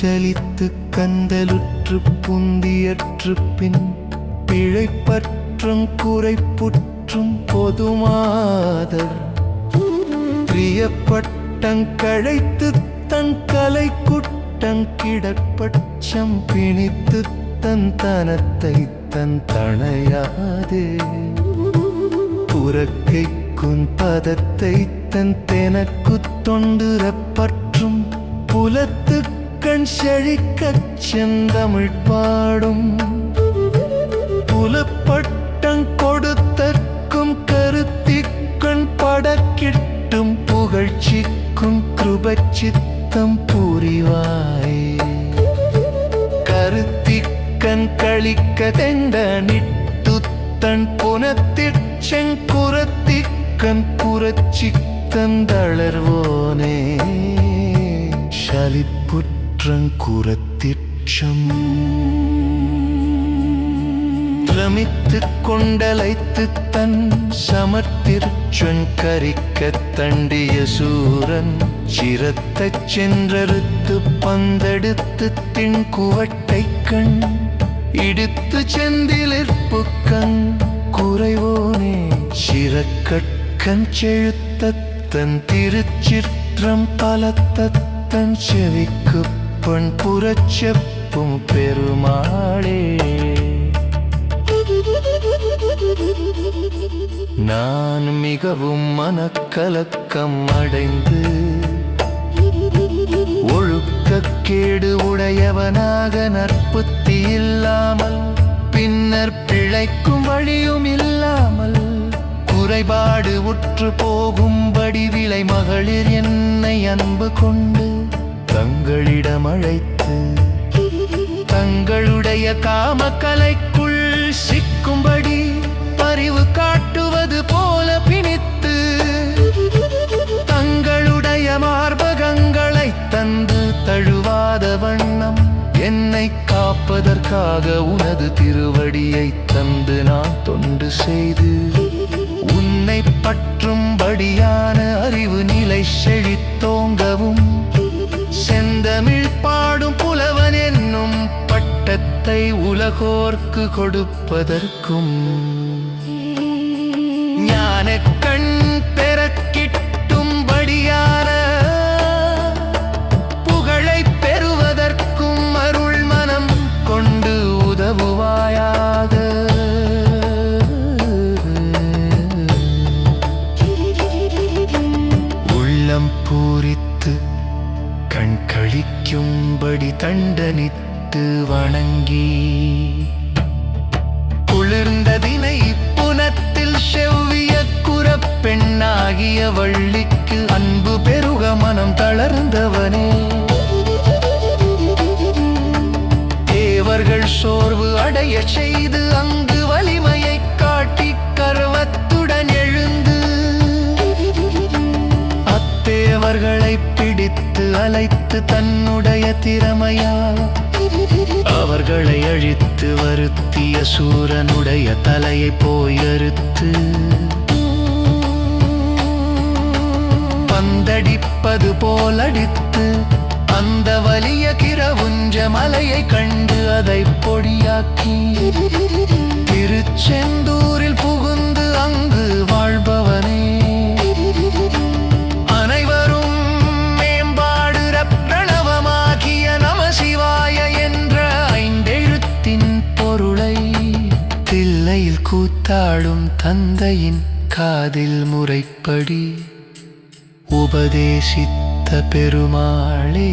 சலித்து கந்தலுற்று புந்தியற்று பின் பிழைப்பற்றும் குறைப்புற்றும் பொதுமாதர். பிரியப்பட்டங்கழைத்து தன் கலை குட்டங்கிடப்பட்சம் பிணித்து தன் தனத்தை தன் தணையாதே. புறக்கைக்கும் பதத்தை தன் தெனக்கு தொண்டுரப்பற்றும் புலத்துக்கு கண் செழிக்கச் செந்தமிழ் பாடும். புலப்பட்டம் கொடுத்தற்கும் கருத்திக்கண் படக்கிட்டும் புகழ்ச்சிக்கும் கிருபச்சித்தம் புரிவாய். கருத்திக்கண் கழிக்க தெண்ட நிட்டுத்தன் புனத்திற்செங்குரத்திக்கண் புரட்சித்தந்தளர்வோனே தளர்வோனே சலிப்புற்றங்குரத்திற்சம் பிரமித்து கொண்டலைத்து தன் சமர்த்திற்சொன் கரிக்க தண்டிய சூரன் சிரத்தச் சென்றறுத்து பந்தெடுத்து தின் குவட்டை கண் இடுத்து செந்திலிற்பு கண் குறைவோனே சிறக்கட்கண் செழுத்தத்தன் திருச்சிற்றம் பலத்தத்தன் செவிக்கு பண் புறச்செப்பும் பெருமாளே. நான் மிகவும் மனக்கலக்கம் அடைந்து ஒழுக்கக்கேடு உடையவனாக நற்புத்தி இல்லாமல் பின்னர் பிழைக்கும் வழியும் இல்லாமல் குறைபாடு உற்று போகும்படி விலை மகளிர் என்னை அன்பு கொண்டு தங்களிடம் அழைத்து தங்களுடைய காமக்கலைக்குள் சிக்கும்படி பரிவு காட்டுவது போல பிணித்து தங்களுடைய மார்பகங்களை தந்து தழுவாத வண்ணம் என்னை காப்பதற்காக உனது திருவடியை தந்து நான் தொண்டு செய்து உன்னை பற்றும்படியான அறிவு நிலை செழித்தோங்கவும் உலகோர்க்கு கொடுப்பதற்கும் ஞான கண் பெறக்கிட்டும்படியான புகழை பெறுவதற்கும் அருள் மனம் கொண்டு உதவுவாயாக. உள்ளம் பூரித்து கண் கழிக்கும்படி தண்டனித்து வணங்கி பெண்ணாகிய வள்ளிக்கு அன்பு பெருக மனம் தளர்ந்தவனே. தேவர்கள் சோர்வு அடைய செய்து அங்கு வலிமையை காட்டி கர்வத்துடன் எழுந்து அத்தேவர்களை பிடித்து அலைத்து தன்னுடைய திறமையா? அவர்களை அழித்து வருத்திய சூரனுடைய தலையை போய் அறுத்து போலடித்து அந்த வலிய கிரவுஞ்ச மலையை கண்டு அதை பொடியாக்கி. திருச்செந்தூரில் புகுந்து அங்கு வாழ்பவனே. அனைவரும் மேம்பாடு பிரணவமாகிய நம சிவாய என்ற ஐந்தெழுத்தின் பொருளை தில்லையில் கூத்தாடும் தந்தையின் காதில் முறைப்படி உபதேசித்த பெருமாளே.